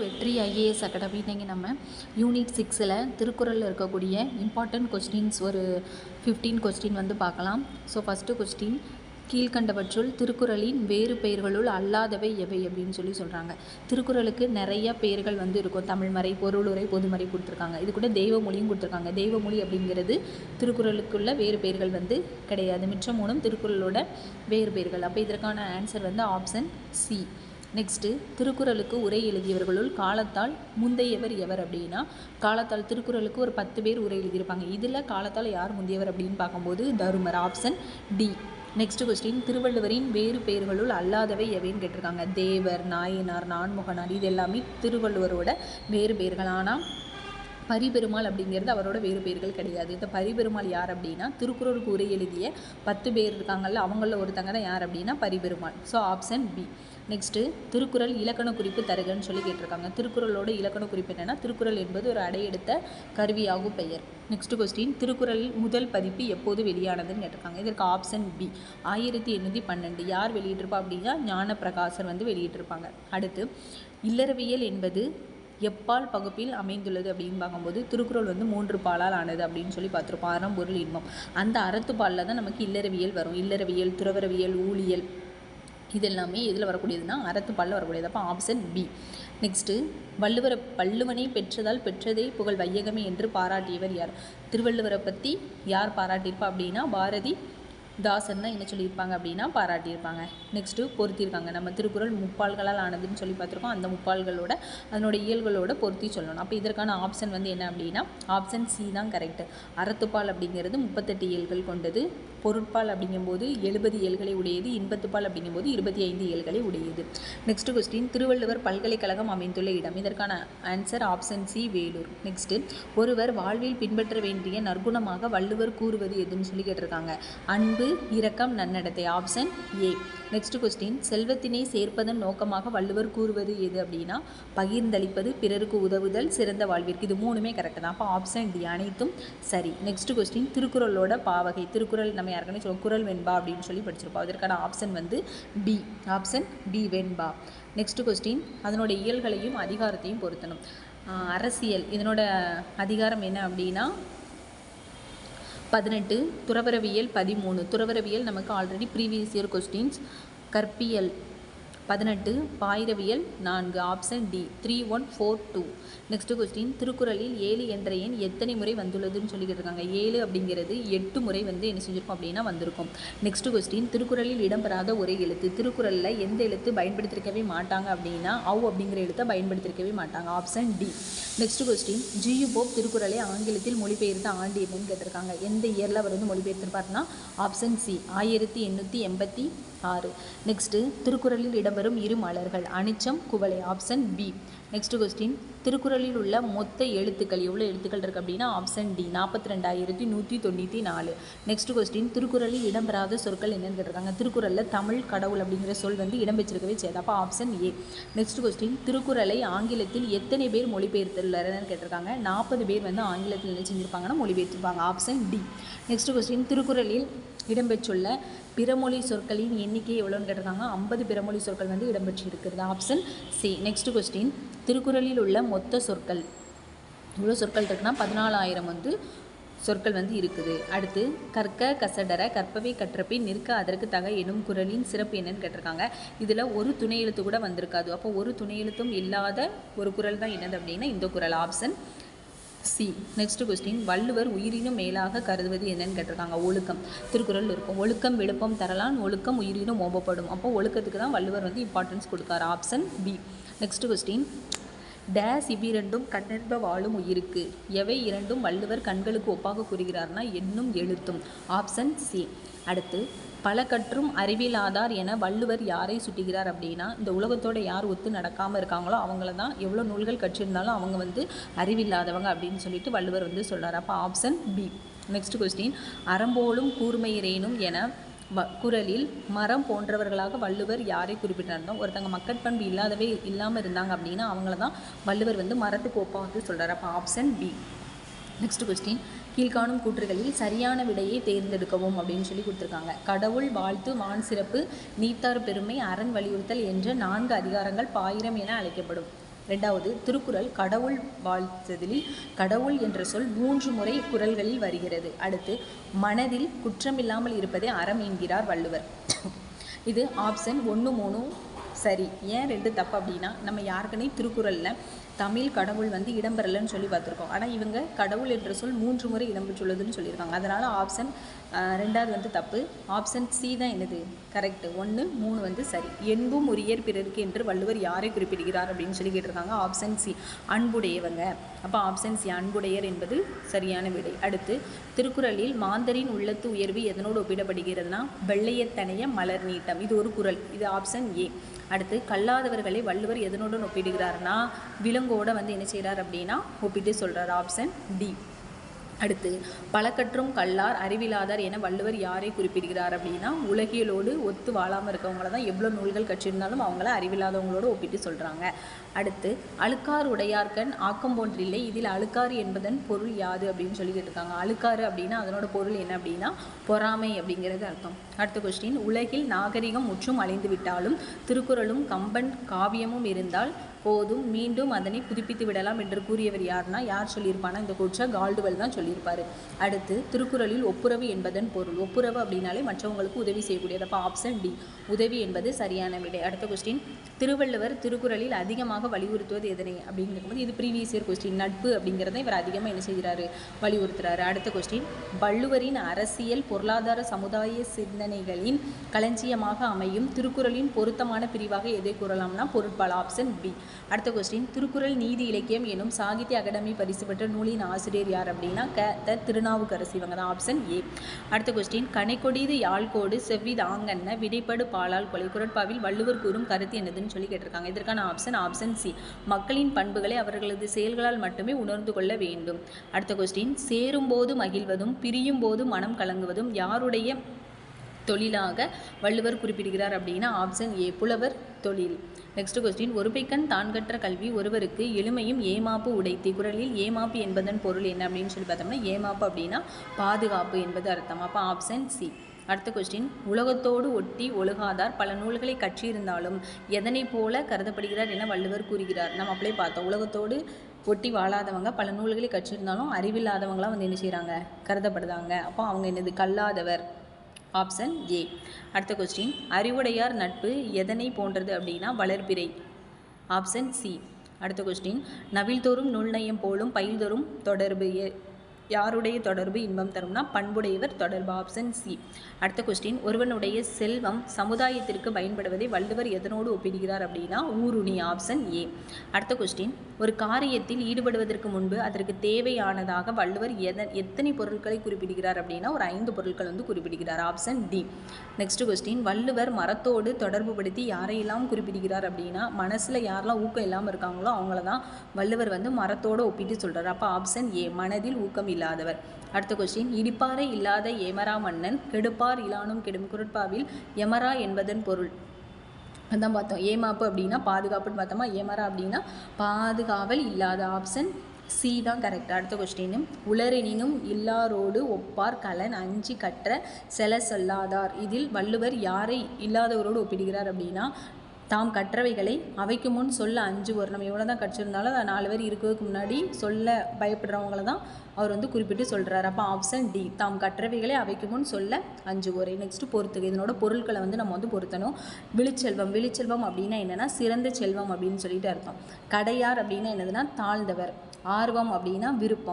வெற்றி IAS academy இன்றைக்கி நம்ம யூனிட் சிக்ஸில் திருக்குறளில் இருக்கக்கூடிய இம்பார்ட்டன்ட் கொஸ்டின்ஸ் ஒரு ஃபிஃப்டீன் கொஸ்டின் வந்து பார்க்கலாம். ஸோ ஃபஸ்ட்டு கொஸ்டின் கீழ்கண்டவற்றுள் திருக்குறளின் வேறு பெயர்களுள் அல்லாதவை எவை அப்படின்னு சொல்லி சொல்கிறாங்க திருக்குறளுக்கு நிறைய பெயர்கள் வந்து இருக்கும். தமிழ்மறை பொருளுரை பொதுமறை கொடுத்துருக்காங்க. இது கூட தெய்வமொழியும் கொடுத்துருக்காங்க. தெய்வமொழி அப்படிங்கிறது திருக்குறளுக்குள்ள வேறு பெயர்கள் வந்து கிடையாது. மிச்சம் மூலம் திருக்குறளோட வேறு பெயர்கள். அப்போ இதற்கான ஆன்சர் வந்து ஆப்ஷன் சி நெக்ஸ்ட்டு திருக்குறளுக்கு உரை எழுதியவர்களுள் காலத்தால் முந்தையவர் எவர் அப்படின்னா காலத்தால் திருக்குறளுக்கு ஒரு பத்து பேர் உரை எழுதியிருப்பாங்க. இதில் காலத்தால் யார் முந்தையவர் அப்படின்னு பார்க்கும்போது Tharumar option D next question திருவள்ளுவரின் வேறு பெயர்களுள் அல்லாதவை எவைன்னு கேட்டிருக்காங்க. தேவர் நாயனார் நான்முகனார் இது எல்லாமே திருவள்ளுவரோட வேறு பெயர்கள். ஆனால் பரிபெருமாள் அப்படிங்கிறது அவரோட வேறு பெயர்கள் கிடையாது. இந்த பரிபெருமாள் யார் அப்படின்னா திருக்குறளுக்கு உரை எழுதிய பத்து பேர் இருக்காங்கல்ல அவங்களில் ஒருத்தங்க தான் யார் அப்படின்னா Pariperumal. So option B next Thirukkural இலக்கண குறிப்பு தருகன்னு சொல்லி கேட்டிருக்காங்க. திருக்குறளோட இலக்கண குறிப்பு என்னென்னா திருக்குறள் என்பது ஒரு அடையெடுத்த கருவியாகும் பெயர். நெக்ஸ்ட் கொஸ்டின் திருக்குறள் முதல் பதிப்பு எப்போது வெளியானதுன்னு கேட்டிருக்காங்க. இதற்கு ஆப்ஷன் பி ஆயிரத்தி எண்ணூற்றி பன்னெண்டு. யார் வெளியிட்டிருப்பா அப்படின்னா ஞானப்பிரகாசர் வந்து வெளியிட்டிருப்பாங்க. அடுத்து இல்லறவியல் என்பது எப்பால் பகுப்பில் அமைந்துள்ளது அப்படின்னு பார்க்கும்போது திருக்குறள் வந்து மூன்று பாலால் ஆனது அப்படின்னு சொல்லி பார்த்துருப்போம். அறம் பொருள் இன்பம். அந்த அறத்துப்பாலில் தான் நமக்கு இல்லறவியல் வரும். இல்லறவியல் துறவரவியல் ஊழியல் இது எல்லாமே எதில் வரக்கூடியதுன்னா அறத்துப்பாலில் வரக்கூடியது. அப்போ ஆப்ஷன் பி நெக்ஸ்ட்டு வள்ளுவரை வள்ளுவனை பெற்றதால் பெற்றதே புகழ் வையகமே என்று பாராட்டியவர் யார்? திருவள்ளுவரை பற்றி யார் பாராட்டியிருப்பா அப்படின்னா பாரதி தாசன் தான் என்ன சொல்லியிருப்பாங்க அப்படின்னா பாராட்டியிருப்பாங்க. நெக்ஸ்ட்டு பொருத்தியிருக்காங்க. நம்ம திருக்குறள் முப்பால்களால் ஆனதுன்னு சொல்லி பார்த்துருக்கோம். அந்த முப்பால்களோட அதனோட இயல்களோட பொருத்தி சொல்லணும். அப்போ இதற்கான ஆப்ஷன் வந்து என்ன அப்படின்னா ஆப்ஷன் சி தான் கரெக்டு அறத்துப்பால் அப்படிங்கிறது முப்பத்தெட்டு இயல்கள் கொண்டது. பொருட்பால் அப்படிங்கும்போது எழுபது ஏழ்களை உடையது இன்பத்துப்பால் அப்படிங்கும்போது இருபத்தி ஐந்து ஏழ்களை உடையது. நெக்ஸ்ட் கொஸ்டின் திருவள்ளுவர் பல்கலைக்கழகம் அமைந்துள்ள இடம். இதற்கான answer option C Vellore. Next ஒருவர் வாழ்வில் பின்பற்ற வேண்டிய நற்குணமாக வள்ளுவர் கூறுவது எதுன்னு சொல்லி கேட்டிருக்காங்க. அன்பு இரக்கம் நன்னடத்தை. ஆப்ஷன் ஏ நெக்ஸ்ட் கொஸ்டின் செல்வத்தினை சேர்ப்பதன் நோக்கமாக வள்ளுவர் கூறுவது எது அப்படின்னா பகிர்ந்தளிப்பது பிறருக்கு உதவுதல் சிறந்த வாழ்விற்கு. இது மூணுமே கரெக்ட் தான். அப்போ ஆப்ஷன் டி அனைத்தும் சரி. நெக்ஸ்ட் கொஸ்டின் திருக்குறளோட பாவகை. திருக்குறள் நம்ம யாருக்குன்னு சொல்லுவோம் குரல் வெண்பா அப்படின்னு சொல்லி படிச்சிருப்போம் அதற்கான ஆப்ஷன் வந்து பி ஆப்ஷன் பி வெண்பா. நெக்ஸ்ட் கொஸ்டின் அதனோட இயல்களையும் அதிகாரத்தையும் பொருத்தணும். அரசியல். இதனோட அதிகாரம் என்ன அப்படின்னா பதினெட்டு துறவரவியல் பதிமூணு. துறவரவியல் நமக்கு ஆல்ரெடி ப்ரீவியஸ் இயர் கொஸ்டின்ஸ் கற்பியல். பதினெட்டு பாயிரவியல் நான்கு option D three one four two next question திருக்குறளில் ஏழு என்ற எண் எத்தனை முறை வந்துள்ளதுன்னு சொல்லிக்கிட்டு இருக்காங்க ஏழு அப்படிங்கிறது எட்டு முறை வந்து என்ன செஞ்சுருக்கோம் அப்படின்னா வந்திருக்கும். நெக்ஸ்ட் கொஸ்டின் திருக்குறளில் இடம்பெறாத ஒரே எழுத்து. திருக்குறளில் எந்த எழுத்து பயன்படுத்திருக்கவே மாட்டாங்க அப்படின்னா அவ் அப்படிங்கிற எழுத்தை பயன்படுத்திருக்கவே மாட்டாங்க. Option D next question GU Pope திருக்குறளை ஆங்கிலத்தில் மொழிபெயர்த்த ஆண்டு என்னன்னு கேட்டிருக்காங்க. எந்த இயரில் அவர் வந்து மொழிபெயர்த்திருப்பார்னா ஆப்ஷன் சி ஆயிரத்தி எண்ணூற்றி எண்பத்தி ஆறு. நெக்ஸ்ட்டு திருக்குறளில் இடம் வரும் இரு மலர்கள். அனிச்சம் குவளை ஆப்ஷன் பி நெக்ஸ்ட் கொஸ்டின் திருக்குறளில் உள்ள மொத்த எழுத்துக்கள் எவ்வளோ எழுத்துக்கள் இருக்குது அப்படின்னா ஆப்ஷன் டி நாற்பத்தி ரெண்டாயிரத்தி நூற்றி தொண்ணூற்றி நாலு. நெக்ஸ்ட் கொஸ்டின் திருக்குறளில் இடம்பெறாத சொற்கள் என்னென்னு கேட்டிருக்காங்க. திருக்குறளில் தமிழ் கடவுள் அப்படிங்கிற சொல் வந்து இடம்பெற்றிருக்கவே செய்யாது. அப்போ ஆப்ஷன் ஏ நெக்ஸ்ட் கொஸ்டின் திருக்குறளை ஆங்கிலத்தில் எத்தனை பேர் மொழிபெயர்த்துள்ளனர் கேட்டிருக்காங்க. நாற்பது பேர் வந்து ஆங்கிலத்தில் என்ன செஞ்சுருப்பாங்கன்னா மொழிபெயர்த்திருப்பாங்க. ஆப்ஷன் டி நெக்ஸ்ட் கொஸ்டின் திருக்குறளில் இடம்பெற்றுள்ள பிறமொழி சொற்களின் எண்ணிக்கை எவ்வளோன்னு கேட்டிருக்காங்க ஐம்பது பிறமொழி சொற்கள் வந்து இடம்பெற்று இருக்கிறது. ஆப்ஷன் சி நெக்ஸ்ட் கொஸ்டின் திருக்குறளில் உள்ள மொத்த சொற்கள். இவ்வளோ சொற்கள் இருக்குன்னா பதினாலாயிரம் வந்து சொற்கள் வந்து இருக்குது. அடுத்து கற்க கசடர கற்பவை கற்றபின் நிற்க அதற்கு தக எனும் குரலின் சிறப்பு என்னன்னு கேட்டிருக்காங்க. இதில் ஒரு துணை எழுத்து கூட வந்திருக்காது. அப்போ ஒரு துணை எழுத்தும் இல்லாத ஒரு குரல் தான் என்னது அப்படின்னா இந்த குரல் option C next question Valluvar உயிரினும் மேலாக கருதுவது என்னன்னு கேட்டிருக்காங்க. ஒழுக்கம். திருக்குறள் இருக்கும். ஒழுக்கம் விழுப்பம் தரலான் ஒழுக்கம் உயிரினும் ஓபப்படும் அப்போ ஒழுக்கத்துக்கு தான் வள்ளுவர் வந்து இம்பார்ட்டன்ஸ் கொடுக்காரு. ஆப்ஷன் பி நெக்ஸ்ட் கொஸ்டின் டேஸ் இவ்விரண்டும் கண்ணென்ப வாழும் உயிருக்கு. எவை இரண்டும் வள்ளுவர் கண்களுக்கு ஒப்பாக கூறுகிறார்னா என்னும் எழுத்தும். Option C. அடுத்து பல கற்றும் அறிவிலாதார் என வள்ளுவர் யாரை சுட்டுகிறார் அப்படின்னா இந்த உலகத்தோட யார் ஒத்து நடக்காமல் இருக்காங்களோ அவங்கள தான் எவ்வளோ நூல்கள் கற்றிருந்தாலும் அவங்க வந்து அறிவில்லாதவங்க அப்படின்னு சொல்லிட்டு வள்ளுவர் வந்து சொல்கிறார் அப்போ ஆப்ஷன் பி. நெக்ஸ்ட் கொஸ்டின் அறம்போலும் கூர்மையிறேனும் என வ குரலில் மரம் போன்றவர்களாக வள்ளுவர் யாரை குறிப்பிட்டாருந்தோம் ஒருத்தங்க மக்கட்பண்பு இல்லாதவே இல்லாமல் இருந்தாங்க அப்படின்னா அவங்கள தான் வள்ளுவர் வந்து மரத்துக்கு கோப்பாக வந்து சொல்கிறார் அப்போ ஆப்ஷன் பி நெக்ஸ்ட் கொஸ்டின் கீழ்காணும் கூற்றுகளில் சரியான விடையை தேர்ந்தெடுக்கவும் அப்படின்னு சொல்லி கொடுத்துருக்காங்க. கடவுள் வாழ்த்து வான் சிறப்பு நீத்தார் பெருமை அரண் வலியுறுத்தல் என்ற நான்கு அதிகாரங்கள் பாயிரம் என அழைக்கப்படும். ரெண்டாவது திருக்குறள் கடவுள் வாழ்த்ததில் கடவுள் என்ற சொல் மூன்று முறை குரல்களில் வருகிறது. அடுத்து மனதில் குற்றமில்லாமல் இருப்பதே அறம் என்கிறார் வள்ளுவர். இது ஆப்ஷன் ஒன்று மூணு. சரி ஏன் ரெண்டு தப்பு அப்படின்னா நம்ம யாருக்குனே திருக்குறளில் தமிழ் கடவுள் வந்து இடம்பெறலைன்னு சொல்லி பார்த்துருக்கோம். ஆனால் இவங்க கடவுள் என்ற சொல் மூன்று முறை இடம்பெற்றுள்ளதுன்னு சொல்லியிருக்காங்க. அதனால் ஆப்ஷன் ரெண்டாவது வந்து தப்பு. ஆப்ஷன் சி தான் என்னது? கரெக்டு ஒன்று மூணு வந்து சரி. என்பும் உரியர் பிறருக்கு என்று வள்ளுவர் யாரை குறிப்பிடுகிறார் அப்படின்னு சொல்லி கேட்டிருக்காங்க. ஆப்ஷன் சி அன்புடையவங்க. அப்போ ஆப்ஷன் சி அன்புடையர் என்பது சரியான விடை. அடுத்து திருக்குறளில் மாந்தரின் உள்ளத்து உயர்வு எதனோடு ஒப்பிடப்படுகிறதுனா வெள்ளையத்தனைய மலர் நீட்டம். இது ஒரு குறள். இது ஆப்ஷன் ஏ அடுத்து கல்லாதவர்களை வள்ளுவர் எதனுடன் ஒப்பிடுகிறார்னா விலங்கோட வந்து என்ன செய்கிறார் அப்படின்னா ஒப்பிட்டு சொல்கிறார் ஆப்ஷன் டி அடுத்து பழக்கற்றும் கல்லார் அறிவிலாதார் என வள்ளுவர் யாரை குறிப்பிடுகிறார் அப்படின்னா உலகியலோடு ஒத்து வாழாமல் இருக்கவங்கள தான் எவ்வளோ நூல்கள் கற்றிருந்தாலும் அவங்கள அறிவில்லாதவங்களோடு ஒப்பிட்டு சொல்கிறாங்க அடுத்து அழுக்கார் உடையார்கண் ஆக்கம் போன்றில்லை இதில் அழுக்காறு என்பதன் பொருள் யாது அப்படின்னு சொல்லி கேட்டிருக்காங்க. அழுக்காறு அப்படின்னா அதனோட பொருள் என்ன அப்படின்னா பொறாமை அப்படிங்கிறது அர்த்தம். அடுத்த கொஸ்டின் உலகில் நாகரிகம் முற்றும் அழிந்து விட்டாலும் திருக்குறளும் கம்பன் காவியமும் இருந்தால் போதும் மீண்டும் அதனை புதுப்பித்து விடலாம் என்று கூறியவர் யாருன்னா யார் சொல்லியிருப்பானா இந்த கூற்ற கால்டுவெல் தான் சொல்லியிருப்பார். அடுத்து திருக்குறளில் ஒப்புரவு என்பதன் பொருள். ஒப்புரவு அப்படின்னாலே மற்றவங்களுக்கு உதவி செய்யக்கூடியது. அப்போ ஆப்ஷன் டி உதவி என்பது சரியான விடை. அடுத்த கொஸ்டின் திருவள்ளுவர் திருக்குறளில் அதிகமாக வலியுறுத்துவது எதனை? அப்படிங்கும்போது இது ப்ரீவியஸ் இயர் கொஸ்டின் நட்பு அப்படிங்கிறத இவர் அதிகமாக என்ன செய்கிறாரு? வலியுறுத்துறாரு. அடுத்த கொஸ்டின் வள்ளுவரின் அரசியல் பொருளாதார சமுதாய சிந்தனைகளின் களஞ்சியமாக அமையும் திருக்குறளின் பொருத்தமான பிரிவாக எதை கூறலாம்னா பொருட்பால். ஆப்ஷன் பி அடுத்த கொஸ்டின் திருக்குறள் நீதி இலக்கியம் எனும் சாகித்ய அகாடமி பரிசு பெற்ற நூலின் ஆசிரியர் யார் அப்படின்னா க. த. திருநாவுக்கரசு. இவங்க தான் ஆப்ஷன் ஏ அடுத்த கொஸ்டின் கனைக்கொடிது யாழ்கோடு செவ்வி தாங்கன்ன விடைப்படு பாலால் கொலை. குரட்பாவில் வள்ளுவர் கூறும் கருத்து என்னதுன்னு சொல்லி கேட்டிருக்காங்க. இதற்கான ஆப்ஷன் ஆப்ஷன் சி மக்களின் பண்புகளை அவர்களது செயல்களால் மட்டுமே உணர்ந்து கொள்ள வேண்டும். அடுத்த கொஸ்டின் சேரும்போது மகிழ்வதும் பிரியும் போது மனம் கலங்குவதும் யாருடைய தொழிலாக வள்ளுவர் குறிப்பிடுகிறார் அப்படின்னா ஆப்ஷன் ஏ புலவர் தொழில். நெக்ஸ்ட் கொஸ்டின் ஒருபைக்கண் தான் கற்ற கல்வி ஒருவருக்கு எளிமையும் ஏமாப்பு உடைத்தி குரலில் ஏமாப்பு என்பதன் பொருள் என்ன அப்படின்னு சொல்லி பார்த்தோம்னா ஏமாப்பு அப்படின்னா பாதுகாப்பு என்பது அர்த்தம். அப்போ ஆப்ஷன் சி அடுத்த கொஸ்டின் உலகத்தோடு ஒட்டி ஒழுகாதார் பல நூல்களை கற்றியிருந்தாலும் எதனை போல கருதப்படுகிறார் என வள்ளுவர் கூறுகிறார். நம்ம அப்படியே பார்த்தோம். உலகத்தோடு ஒட்டி வாழாதவங்க பல நூல்களை கற்றிருந்தாலும் அறிவில்லாதவங்களாம் வந்து என்ன செய்கிறாங்க கருதப்படுதாங்க அப்போ அவங்க என்னது? கல்லாதவர். Option A. அடுத்த கொஸ்டின் அறிவுடையார் நட்பு எதனை போன்றது அப்படின்னா வளர்பிறை. Option C. அடுத்த கொஸ்டின் நவில்தோறும் நூல்நயம் போலும் பயில்தோறும் தொடர்பு எ- யாருடைய தொடர்பு இன்பம் தரும்னா பண்புடையவர் தொடர்பு. Option C. அடுத்த கொஸ்டின் ஒருவனுடைய செல்வம் சமுதாயத்திற்கு பயன்படுவதை வள்ளுவர் எதனோடு ஒப்பிடுகிறார் அப்படின்னா ஊருணி. Option A. அடுத்த கொஸ்டின் ஒரு காரியத்தில் ஈடுபடுவதற்கு முன்பு அதற்கு தேவையானதாக வள்ளுவர் எதன் எத்தனை பொருட்களை குறிப்பிடுகிறார் அப்படின்னா ஒரு ஐந்து பொருட்கள் வந்து குறிப்பிடுகிறார். Option D next question Valluvar மரத்தோடு தொடர்பு படுத்தி யாரையெல்லாம் குறிப்பிடுகிறார் அப்படின்னா மனசில் யாரெல்லாம் ஊக்கம் இல்லாமல் இருக்காங்களோ அவங்கள தான் வள்ளுவர் வந்து மரத்தோடு ஒப்பிட்டு சொல்கிறார் அப்போ ஆப்ஷன் ஏ மனதில் ஊக்கம் இல்லாதவர். அடுத்த கொஸ்டின் இடிப்பாறை இல்லாத ஏமரா மன்னன் கெடுப்பார் இலானும் கெடும் குரட்பாவில் எமரா என்பதன் பொருள். அதான் பார்த்தோம். ஏமாப்பு அப்படின்னா பாதுகாப்புன்னு பார்த்தோமா? ஏமரா அப்படின்னா பாதுகாவல் இல்லாத ஆப்ஷன் சி தான் கரெக்ட் அடுத்த கொஸ்டின் உளரெனினும் இல்லாரோடு ஒப்பார் கலன் அஞ்சு கற்ற செல சொல்லாதார். இதில் வள்ளுவர் யாரை இல்லாதவரோடு ஒப்பிடுகிறார் அப்படின்னா தாம் கற்றவைகளை அவைக்கு முன் சொல்ல அஞ்சுவோர் நம்ம எவ்வளோ தான் கற்றிருந்தாலும் அதை நாலு பேர் இருக்கிறதுக்கு முன்னாடி சொல்ல பயப்படுறவங்கள தான் அவர் வந்து குறிப்பிட்டு சொல்கிறார் அப்போ ஆப்ஷன் டி தாம் கற்றவைகளை அவைக்கு முன் சொல்ல அஞ்சுவோரை நெக்ஸ்ட் பொறுத்துக்கு இதனோட பொருட்களை வந்து நம்ம வந்து பொருத்தணும். விழிச்செல்வம் விழிச்செல்வம் அப்படின்னா என்னென்னா சிறந்த செல்வம் அப்படின்னு சொல்லிட்டு அர்த்தம். கடையார் அப்படின்னா என்னதுன்னா தாழ்ந்தவர். ஆர்வம் அப்படின்னா விருப்பம்.